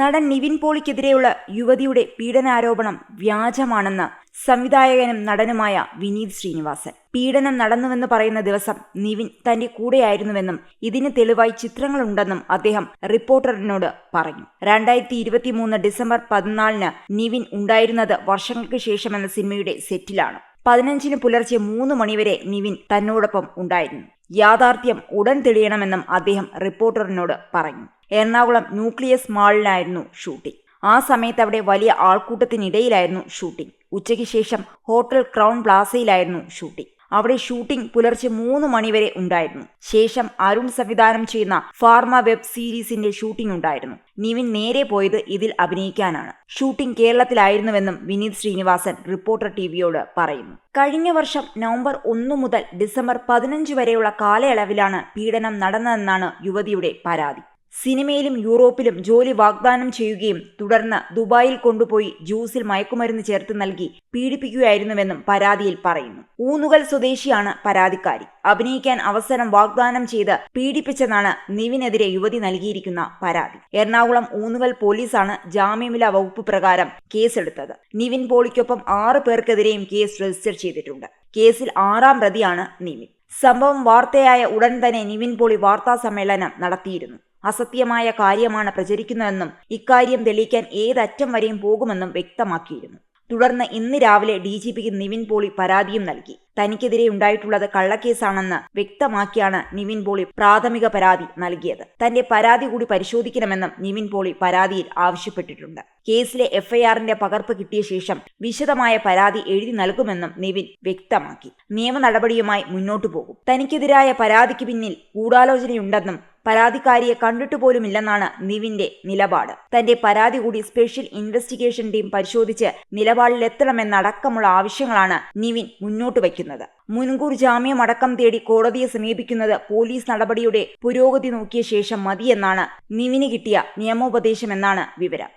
നടൻ നിവിൻ പോളിക്കെതിരെയുള്ള യുവതിയുടെ പീഡനാരോപണം വ്യാജമാണെന്ന് സംവിധായകനും നടനുമായ വിനീത് ശ്രീനിവാസൻ. പീഡനം നടന്നുവെന്ന് പറയുന്ന ദിവസം നിവിൻ തന്റെ കൂടെയായിരുന്നുവെന്നും ഇതിന് തെളിവായി ചിത്രങ്ങളുണ്ടെന്നും അദ്ദേഹം റിപ്പോർട്ടറിനോട് പറഞ്ഞു. രണ്ടായിരത്തി ഇരുപത്തി മൂന്ന് ഡിസംബർ പതിനാലിന് നിവിൻ ഉണ്ടായിരുന്നത് വർഷങ്ങൾക്ക് ശേഷമെന്ന സിനിമയുടെ സെറ്റിലാണ്. പതിനഞ്ചിന് പുലർച്ചെ മൂന്ന് മണിവരെ നിവിൻ തന്നോടൊപ്പം ഉണ്ടായിരുന്നു. യാഥാർത്ഥ്യം ഉടൻ തെളിയണമെന്നും അദ്ദേഹം റിപ്പോർട്ടറിനോട് പറഞ്ഞു. എറണാകുളം ന്യൂക്ലിയസ് മാളിലായിരുന്നു ഷൂട്ടിംഗ്. ആ സമയത്ത് അവിടെ വലിയ ആൾക്കൂട്ടത്തിനിടയിലായിരുന്നു ഷൂട്ടിംഗ്. ഉച്ചയ്ക്ക് ശേഷം ഹോട്ടൽ ക്രൗൺ പ്ലാസയിലായിരുന്നു ഷൂട്ടിംഗ്. അവിടെ ഷൂട്ടിംഗ് പുലർച്ചെ മൂന്ന് മണിവരെ ഉണ്ടായിരുന്നു. ശേഷം അരുൺ സംവിധാനം ചെയ്യുന്ന ഫാർമ വെബ് സീരീസിന്റെ ഷൂട്ടിംഗ് ഉണ്ടായിരുന്നു. നിവിൻ നേരെ പോയത് ഇതിൽ അഭിനയിക്കാനാണ്. ഷൂട്ടിംഗ് കേരളത്തിലായിരുന്നുവെന്നും വിനീത് ശ്രീനിവാസൻ റിപ്പോർട്ടർ ടിവിയോട് പറയുന്നു. കഴിഞ്ഞ വർഷം നവംബർ ഒന്ന് മുതൽ ഡിസംബർ പതിനഞ്ച് വരെയുള്ള കാലയളവിലാണ് പീഡനം നടന്നതെന്നാണ് യുവതിയുടെ പരാതി. സിനിമയിലും യൂറോപ്പിലും ജോലി വാഗ്ദാനം ചെയ്യുകയും തുടർന്ന് ദുബായിൽ കൊണ്ടുപോയി ജ്യൂസിൽ മയക്കുമരുന്ന് ചേർത്ത് നൽകി പീഡിപ്പിക്കുകയായിരുന്നുവെന്നും പരാതിയിൽ പറയുന്നു. ഊന്നുകൽ സ്വദേശിയാണ് പരാതിക്കാരി. അഭിനയിക്കാൻ അവസരം വാഗ്ദാനം ചെയ്ത് പീഡിപ്പിച്ചെന്നാണ് നിവിനെതിരെ യുവതി നൽകിയിരിക്കുന്ന പരാതി. എറണാകുളം ഊന്നുകൽ പോലീസാണ് ജാമ്യമില്ലാ വകുപ്പ് പ്രകാരം കേസെടുത്തത്. നിവിൻ പോളിക്കൊപ്പം ആറ് പേർക്കെതിരെയും കേസ് രജിസ്റ്റർ ചെയ്തിട്ടുണ്ട്. കേസിൽ ആറാം പ്രതിയാണ് നിവിൻ. സംഭവം വാർത്തയായ ഉടൻ തന്നെ നിവിൻ പോളി വാർത്താ സമ്മേളനം നടത്തിയിരുന്നു. അസത്യമായ കാര്യമാണ് പ്രചരിക്കുന്നതെന്നും ഇക്കാര്യം തെളിയിക്കാൻ ഏതറ്റം വരെയും പോകുമെന്നും വ്യക്തമാക്കിയിരുന്നു. തുടർന്ന് ഇന്ന് രാവിലെ ഡി ജി പിക്ക് നിവിൻ പോളി പരാതിയും നൽകി. തനിക്കെതിരെ ഉണ്ടായിട്ടുള്ളത് കള്ളക്കേസാണെന്ന് വ്യക്തമാക്കിയാണ് നിവിൻ പോളി പ്രാഥമിക പരാതി നൽകിയത്. തന്റെ പരാതി കൂടി പരിശോധിക്കണമെന്നും നിവിൻ പോളി പരാതിയിൽ ആവശ്യപ്പെട്ടിട്ടുണ്ട്. കേസിലെ എഫ്ഐആറിന്റെ പകർപ്പ് കിട്ടിയ ശേഷം വിശദമായ പരാതി എഴുതി നൽകുമെന്നും നിവിൻ വ്യക്തമാക്കി. നിയമ നടപടിയുമായി മുന്നോട്ടു പോകും. തനിക്കെതിരായ പരാതിക്ക് പിന്നിൽ ഗൂഢാലോചനയുണ്ടെന്നും പരാതിക്കാരിയെ കണ്ടിട്ടു പോലുമില്ലെന്നാണ് നിവിന്റെ നിലപാട്. തന്റെ പരാതി കൂടി സ്പെഷ്യൽ ഇൻവെസ്റ്റിഗേഷൻ ടീം പരിശോധിച്ച് നിലപാടിലെത്തണമെന്നടക്കമുള്ള ആവശ്യങ്ങളാണ് നിവിൻ മുന്നോട്ട് വയ്ക്കുന്നത്. മുൻകൂർ ജാമ്യം അടക്കം തേടി കോടതിയെ സമീപിക്കുന്നത് പോലീസ് നടപടിയുടെ പുരോഗതി നോക്കിയ ശേഷം മതിയെന്നാണ് നിവിന് കിട്ടിയ നിയമോപദേശമെന്നാണ് വിവരം.